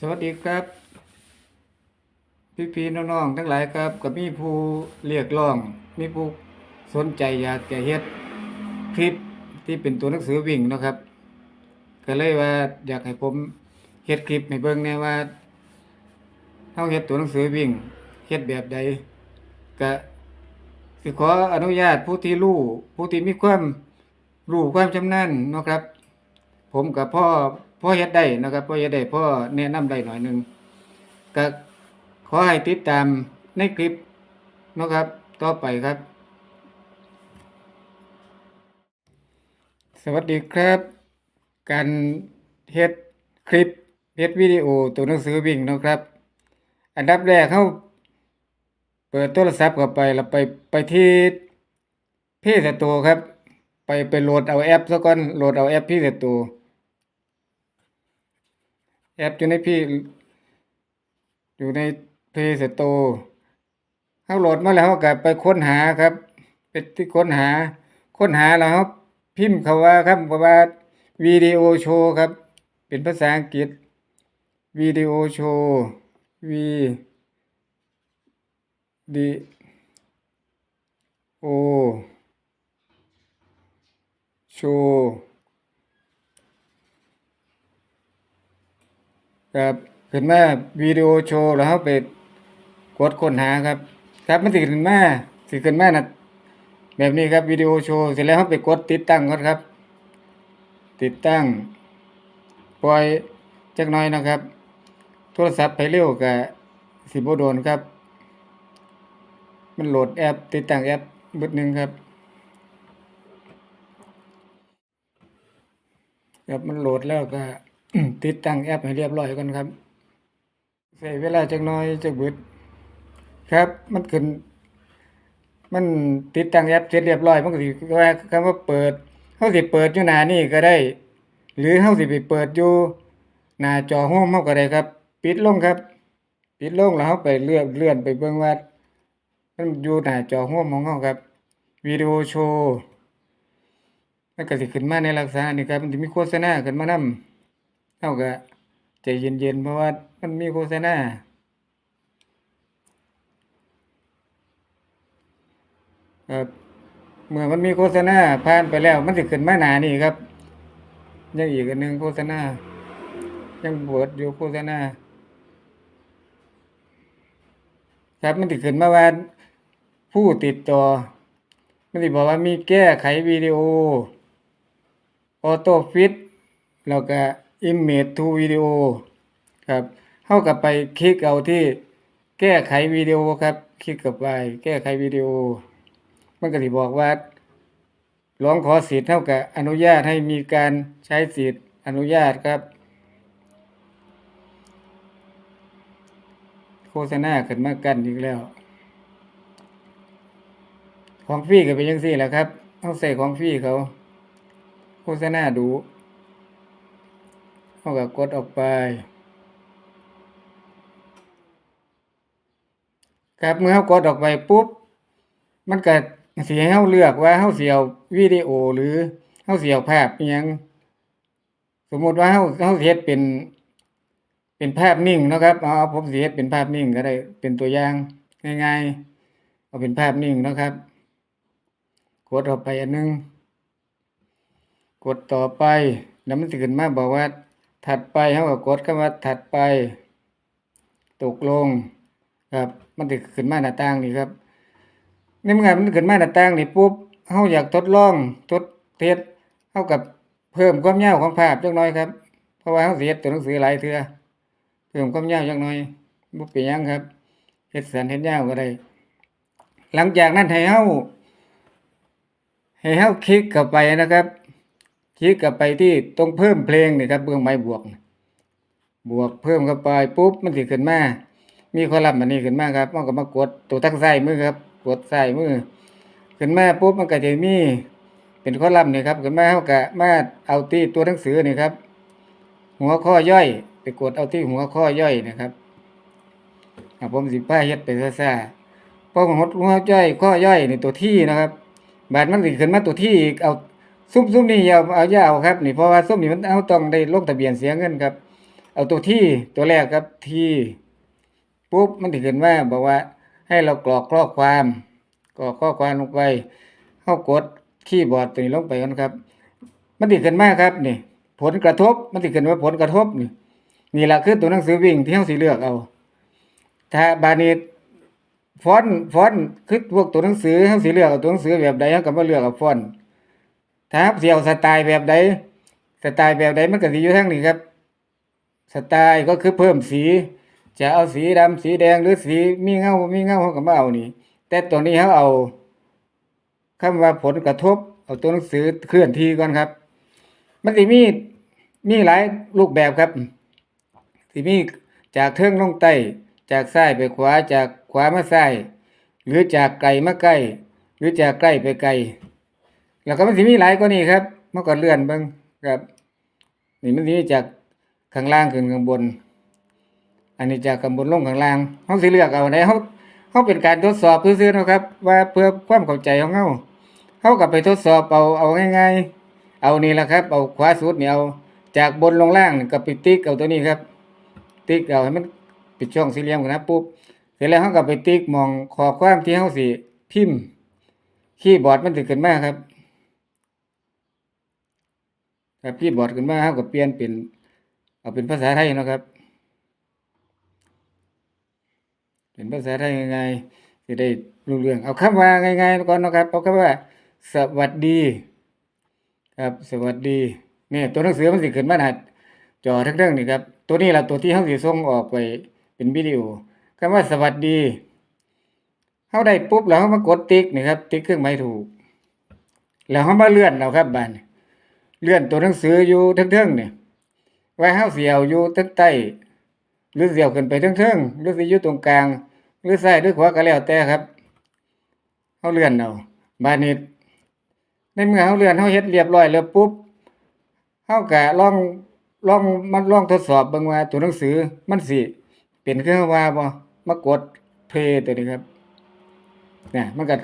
สวัสดีครับ พี่พี่น้องๆทั้งหลายครับก็มีผู้เรียกร้อง มีผู้สนใจอยากจะเฮ็ดคลิปที่เป็นตัวหนังสือวิ่งนะครับ ก็เลยว่าอยากให้ผมเฮ็ดคลิปให้เบิ่งแน่ว่าเฮาเฮ็ดตัวหนังสือวิ่งเฮ็ดแบบใดก็สิขออนุญาตผู้ที่รู้ผู้ที่มีความรู้ความชำนาญนะครับ ผมกับพ่อ พ่อเฮ็ดได้นะครับพ่อเฮ็ดได้พ่อแนะนำได้หน่อยหนึงก็ขอให้ติดตามในคลิปนะครับ ต่อไปครับ สวัสดีครับ การเฮ็ดคลิปเฮ็ดวิดีโอตัวหนังสือวิ่งนะครับ อันดับแรกเฮาเปิดโทรศัพท์เข้าไปแล้วไปไปที่เพจสตร์ครับ ไปไปโหลดเอาแอปซะก่อนโหลดเอาแอปพี่สตร์ แอปอยู่ในพี่ อยู่ใน Play Store เฮาโหลดมาแล้วเฮาก็ไปค้นหาครับไปที่ค้นหา ค้นหาแล้วเฮาพิมพ์คำว่าครับคำว่าวิดีโอโชว์ครับ เป็นภาษาอังกฤษวิดีโอโชว์วีดีโอโชว์ ครับขึ้นมาวิดีโอโชว์แล้วเฮาไปกดค้นหาครับ ครับมันสิขึ้นมาสิขึ้นมาน่ะแบบนี้ครับวิดีโอโชว์เสร็จแล้วเฮาไปกดติดตั้งก่อนครับ ติดตั้ง ปล่อยจักน่อยนะครับ โทรศัพท์ไปเร็วก็สิบ่โดนครับ มันโหลดแอป ติดตั้งแอปบิดหนึงครับครับมันโหลดแล้วก็ ติดตั้งแอปให้เรียบร้อยก่อนครับใช้เวลาจักน่อยจักเบิดครับ มันขึ้น มันติดตั้งแอปเสร็จเรียบร้อยมันก็สิว่าคำว่าเปิดเฮาสิเปิดอยู่หน้านี่ก็ได้ หรือเฮาสิไปเปิดอยู่หน้าจอโฮมเฮาก็ได้ครับ ปิดลงครับ ปิดลงแล้วเฮาไปเลื่อนเลื่อนไปเบิ่งว่ามันอยู่หน้าจอโฮมของเฮาครับวิดีโอโชว์มันก็สิขึ้นมาในลักษณะนี้ครับมันสิมีโฆษณาขึ้นมานำ เฮาก็ใจเย็นๆเพราะว่ามันมีโฆษณาครับเมื่อมันมีโฆษณาผ่านไปแล้ว มันสิขึ้นมาหนานี่ครับ ยังอีกอันหนึงโฆษณา ยังบวดอยู่โฆษณา ครับมันสิขึ้นมาว่าผู้ติดต่อ มันสิบอกว่ามีแก้ไขวิดีโอ ออโต้ฟิตแล้วก็ Image to Video ครับเฮาก็ไปคลิกเอาที่แก้ไขวิดีโอครับ คลิกเข้าไปแก้ไขวิดีโอ มันก็สิบอกว่าร้องขอสิทธิ์เท่ากับอนุญาตให้มีการใช้สิทธิ์อนุญาตครับ โฆษณาขึ้นมากันอีกแล้ว ของฟรีก็เป็นจังซี่แหละครับเอาใส่ของฟรีเขา โฆษณาดู เขาก็กดออกไป ครับเมื่อเขากดออกไปปุ๊บ มันก็สิให้เราเลือกว่าเราเสิเอาวิดีโอหรือเราเสิเอาภาพยังสมมติว่าเราเราเฮ็ดเป็นเป็นภาพนิ่งนะครับเอาผมสิเฮ็ดเป็นภาพนิ่งก็ได้เป็นตัวอย่างง่ายๆเอาเป็นภาพนิ่งนะครับ กดออกไปอันหนึง กดต่อไปแล้วมันสิขึ้นมาบอกว่า ถัดไปเราก็กดคำว่าถัดไป ตกลงครับมันสิขึ้นมาหน้าต่างนี่ครับในเมื่อมันขึ้นมาหน้าต่างนี่ปุ๊บเฮาอยากทดลองทดเทสเฮากับเพิ่มความยาวของภาพจักน่อยครับเพราะว่าเฮาเฮ็ดตัวหนังสือหลายเทือเพิ่มความยาวจักน่อยบ่เป็นหยังครับเฮ็ดสันเฮ็ดยาวก็ได้หลังจากนั้นให้เฮาให้เฮาคลิกเข้าไปนะครับ คลิกเข้าไปที่ตรงเพิ่มเพลงนี่ครับเบื้องไม้บวก บวกเพิ่มเข้าไปปุ๊บมันสิขึ้นมามีคอลัมน์อันนี้ขึ้นมาครับมันก็มากดตัวทางซ้ายมือครับ กดซ้ายมือ ขึ้นมาปุ๊บมันก็จะมีเป็นคอลัมน์นี่ครับขึ้นมาเฮาก็มาเอาที่ตัวหนังสือนี่ครับ หัวข้อย่อย ไปกดเอาที่หัวข้อย่อยนะครับผมสิพาเฮ็ดไปซ่าๆพอหดหัวย่อยข้อย่อยในตัวที่นะครับ บาดมันสิขึ้นมาตัวที่เอา ซุ่มๆนี่อย่าเอาอย่าเอาครับนี่เพราะว่าซุ่มนี่มันเอาต้องได้ลงทะเบียนเสียเงินครับ เอาตัวที่ตัวแรกครับที่ปุ๊บมันสิขึ้นมาบอกว่าให้เรากรอกข้อความกรอกข้อความลงไปเฮากดคีย์บอร์ดตัวนี้ลงไปกันครับ มันสิขึ้นมาครับนี่ ผลกระทบมันสิขึ้นว่าผลกระทบนี่นี่ล่ะคือตัวหนังสือวิ่งที่เฮาสิเลือกเอา ถ้าบานีฟอนฟอนคือพวกตัวหนังสือเฮาสิเลือกเอาตัวหนังสือแบบใดเฮาก็มาเลือกเอาฟอน ถ้าสิเอาสไตล์แบบใดสไตล์แบบใดมันก็สิอยู่ทางนี้ครับ สไตล์ก็คือเพิ่มสี จะเอาสีดำสีแดงหรือสีมีเงามีเงาเฮาก็มาเอานี่แต่ตัวนี้เฮาเอาคำว่าผลกระทบ เอาตัวหนังสือเคลื่อนที่ก่อนครับ มันสิมีมีหลายรูปแบบครับสิมีจากเทิงลงใต้จากซ้ายไปขวาจากขวามาซ้าย หรือจากไกลมาใกล้ หรือจากใกล้ไปไกล แล้วก็มันสิมีหลายกว่านี้ครับมันก็เลื่อนเบิ่งครับ นี่มันสิมีจากข้างล่างขึ้นข้างบน อันนี้จากข้างบนลงข้างล่างเฮาสิเลือกเอาได้เฮาเฮาเป็นการทดสอบซื่อๆเนาะครับ ว่าเพื่อความเข้าใจของเฮาเฮาก็ไปทดสอบเอาเอาง่ายๆ เอานี่ละครับ เอาขวาสุดนี่เอาจากบนลงล่างก็ไปติ๊กเอาตัวนี้ครับ ติ๊กเอาให้มันป็นช่องสี่เหลี่ยมกันนะปุ๊บเสร็จแล้วเฮาก็ไปติ๊กมองขอความที่เฮาสิพิมพ์ คีย์บอร์ดมันสิขึ้นมาครับ ครับคีย์บอดขึ้นมาเฮาก็เปลี่ยนเป็นเอาเป็นภาษาไทยนะครับ เป็นภาษาไทยง่ายๆสิได้รู้เรื่อง เอาคำว่าง่ายๆก่อนนะครับเอาคำว่า สวัสดี ครับ สวัสดีนี่ตัวหนังสือมันสิขึ้นมาหน้าจอทั้งเรื่องนี่ครับ ตัวนี้ล่ะตัวที่เฮาสิส่งออกไปเป็นวิดีโอคำว่าสวัสดีเฮาได้ปุ๊บแล้วเฮามากดติ๊กนี่ครับ ติ๊กเครื่องหมายถูก แล้วเฮามาเลื่อนเอาครับบัน เลื่อนตัวหนังสืออยู่ทั้งเรื่องนี่ไว้เฮาเสิเอาอยู่ทั้งใต้หรือเสียวขึ้นไปเทิงๆหรือสิอยู่ตรงกลาง หรือซ้ายหรือขวาก็แล้วแต่ครับเฮาเลื่อนเอาบานี้ในเมื่อเฮาเลื่อนเฮาเฮ็ดเรียบร้อยแล้วปุ๊บเฮาก็ลองลองมันลองทดสอบเบิ่งว่าตัวหนังสือมันสิเป็นคือเฮาว่าบ่มากดเพลย์ตัวนี้ครับเนี่ยมันก็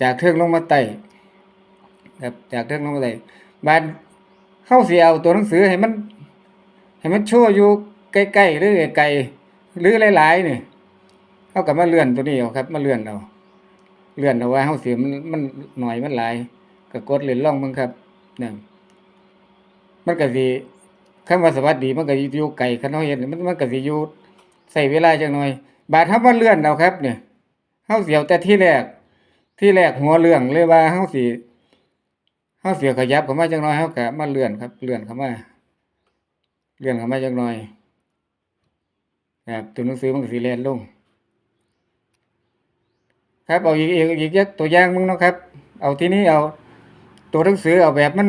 จากเทิงลงมาใต้ครับจากเทิงลงมาใต้บาด เฮาเสิเอาตัวหนังสือให้มัน ให้มันโชว์อยู่ใกล้ๆหรือไกลๆหรือหลายๆนี่เฮาก็มาเลื่อนตัวนี้เอาครับมาเลื่อนเอาเลื่อนเอาว่าเฮาสิมันมันหน่อยมันหลายก็กดเล่นลองเบิ่งครับเนั่นมันก็สิคำว่าสวัสดีมันก็อยู่ไกลคันเฮาเฮ็ดมันมันก็สิอยู่ใช้เวลาจักหน่อย บาดเฮามาเลื่อนเอาครับ เนี่ยเฮาเสิเอาแต่ที่แรกที่แรกหัวเรื่องเลยว่าเฮาสิ เฮาสิขยับเข้ามาจักหน่อยเฮาก็มาเลื่อนครับ เลื่อนเข้ามาเลื่อนเข้ามาจักหน่อยครับตัวหนังสือมันสิแล่นลง ครับเอาอีกอีกอีกยักตัวอย่างมึงนะครับ เอาที่นี้เอาตัวหนังสือเอาแบบมัน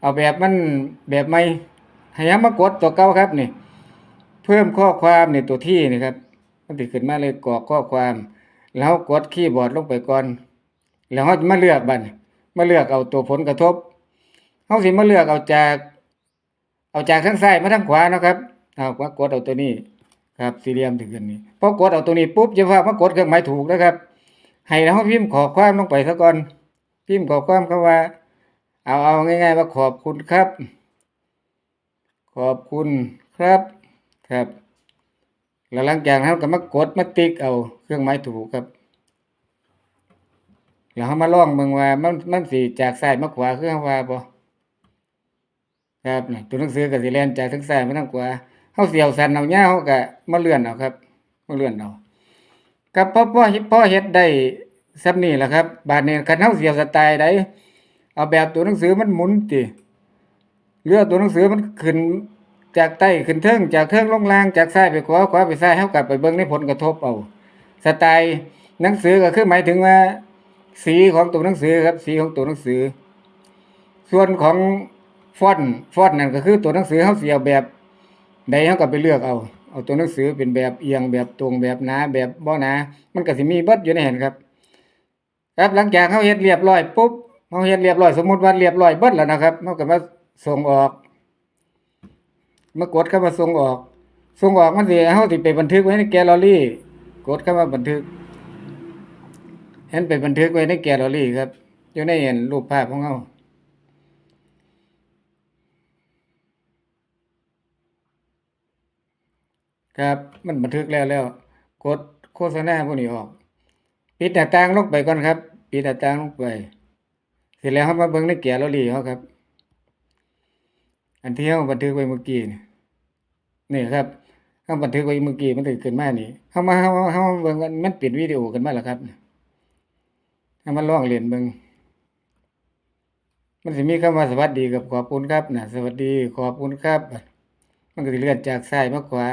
เอาแบบมันแบบใหม่ห้ยามากดตัวเก่าครับนี่เพิ่มข้อความในตัวที่นี่ครับมันสิขึ้นมาเลยกรอกข้อความ แล้วกดคีย์บอร์ดลงไปก่อน แล้วเฮามาเลือกบัดนี้ มาเลือกเอาตัวผลกระทบเฮาสิมาเลือกเอาจาก เอาจากทางซ้ายมาทางขวาเนาะครับเอามากดเอาตัวนี้ครับสี่เหลี่ยมถึงกันนี้พอกดเอาตัวนี้ปุ๊บจะว่ามากดเครื่องหมายถูกนะครับ ให้เราพิมพ์ขอความลงไปซะก่อน พิมพ์ขอความคำว่า เอาเอาง่ายๆว่าขอบคุณครับ ขอบคุณครับครับ แล้วหลังจากนั้นก็มากดมาติ๊กเอาเครื่องหมายถูกครับ แล้วเฮามาลองเบิ่งว่ามันมันสิจากซ้ายมาขวาคือเฮาว่าบ่ครับนี่ตัวหนังสือก็สิแล่นจากทางซ้ายมาทางขวาเฮาเสิเอาสั้นเอายาวเฮาก็มาเลื่อนเอาครับมาเลื่อนเอาครับพอพอพอเฮ็ดได้ซับนี้แหละครับ บาดนี้คันเฮาเสิเอาสไตล์ใดเอาแบบตัวหนังสือมันหมุนติหรือตัวหนังสือมันขึ้นจากใต้ขึ้นเทิงจากเทิงลงล่างจากซ้ายไปขวาขวาไปซ้ายเฮาก็ไปเบิ่งในผลกระทบเอาสไตล์หนังสือก็คือหมายถึงว่า สีของตัวหนังสือครับ สีของตัวหนังสือ ส่วนของฟอนต์ฟอนต์นั่นก็คือตัวหนังสือเฮาเสิเอาแบบใดเฮาก็ไปเลือกเอา เอาตัวหนังสือเป็นแบบเอียงแบบตรงแบบหนาแบบบ่หนา มันก็สิมีเบิดอยู่ในเหันครับ ครับหลังจากเฮาเฮ็ดเรียบร้อยปุ๊บเฮาเฮ็ดเรียบร้อยสมมุติว่าเรียบร้อยเบิดแล้วนะครับเฮาก็มาส่งออกมากดเข้ามาส่งออก ส่งออกมันสิเฮาสิไปบันทึกไว้ในแกลเลอรี่ กดเข้ามาบันทึก เห็นไปบันทึกไว้ในแกลเลอรี่ครับอยู่ในเห็นรูปภาพของเฮาครับ มันบันทึกแล้วแล้ว กดโฆษณาพวกนี้ออก ปิดหน้าต่างลงไปก่อนครับ ปิดหน้าต่างลงไป เสร็จแล้วเฮามาเบิ่งในแกลเลอรี่เฮาครับ อันที่เฮาบันทึกไว้เมื่อกี้นี่นี่ครับเฮาบันทึกไว้เมื่อกี้มันถึงขึ้นมานี่เฮามาเฮาเฮาเบิ่งว่ามันป็นวิดีโอกันมาแล้วครับ เฮามาลองเล่นเบิ่งมันสิมีคำว่าสวัสดีกับขอบคุณครับนะสวัสดีขอบคุณครับ มันก็สิเลื่อนจากซ้ายมาขวา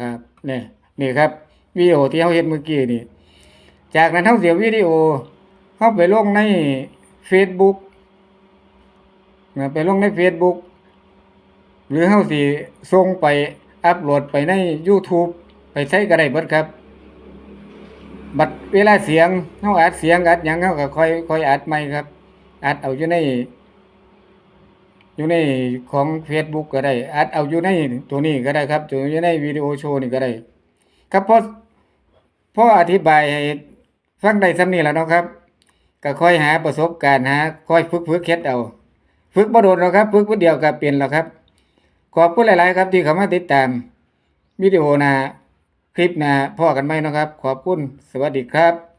ครับนี่นี่ครับวิดีโอที่เฮาเฮ็ดเมื่อกี้นี่ จากนั้นเฮาเสียวิดีโอเฮาไปลงใน Facebook นะไปลงใน Facebook หรือเฮาสิส่งไปอัปโหลดไปใน YouTube ไปใช้ก็ได้เบิดครับ เวลาเสียงเฮาอัดเสียงอัดหยังเฮาก็ค่อยค่อยอัดใหม่ครับ อัดเอาอยู่ใน อยู่ในของ Facebook ก็ได้ อัดเอาอยู่ในตัวนี้ก็ได้ครับอยู่ในวิดีโอโชว์นี่ก็ได้ ครับเพราะเพราะอธิบายให้ฟังได้สำนีแล้วเนาะครับ ก็ค่อยหาประสบการณ์หาค่อยฝึกฝึกเฮ็ดเอาฝึกบ่โดนหรอกครับฝึกผู้เดียวก็เป็นแล้วครับ ขอบคุณหลาย ๆ ครับที่เข้ามาติดตามวิดีโอหน้า คลิปหน้าพ่อกันไหมเนาะครับ ขอบคุณ สวัสดีครับ